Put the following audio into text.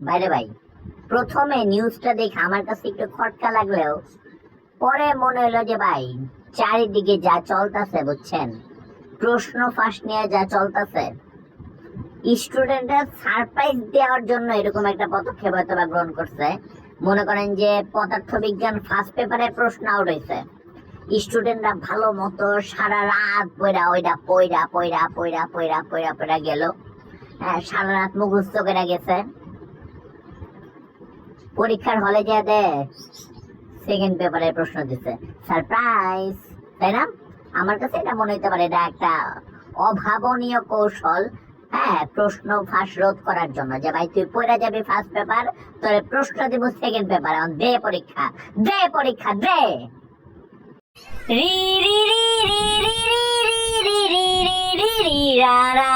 বাইরে ভাই, প্রথমে নিউজটা দেখে আমার কাছে একটু খটকা লাগলেও, পরে মনে হলো যে ভাই, চারিদিকে যা চলতেছে, বুঝছেন? প্রশ্ন ফাঁস নিয়ে যা চলতেছে। স্টুডেন্টরা সারপ্রাইজ দেওয়ার জন্য এরকম একটা পদক্ষেপ হয়তো বা গ্রহণ করছে। মনে করেন যে পদার্থ বিজ্ঞান ফার্স্ট পেপারে প্রশ্ন আউট হয়েছে। স্টুডেন্টরা ভালো মতো সারা রাত পয়রা ওইটা পয়রা পয়রা পয়রা পয়রা পয়রা পয়রা গেল। হ্যাঁ সারা রাত মুখস্থ করে গেছে। পরীক্ষার হলে যা দে সেকেন্ড পেপারে প্রশ্ন দিছে সারপ্রাইজ তাই না আমার কাছে এটা মনে হতে পারে এটা একটা অভাবনীয় কৌশল হ্যাঁ প্রশ্ন ফাঁস রোধ করার জন্য যে ভাই তুই পড়ে যাবি ফার্স্ট পেপার তোর প্রশ্ন দিব সেকেন্ড পেপার দে পরীক্ষা দে পরীক্ষা দে রি রি রি রি রি রি রি রি রি রি রা রা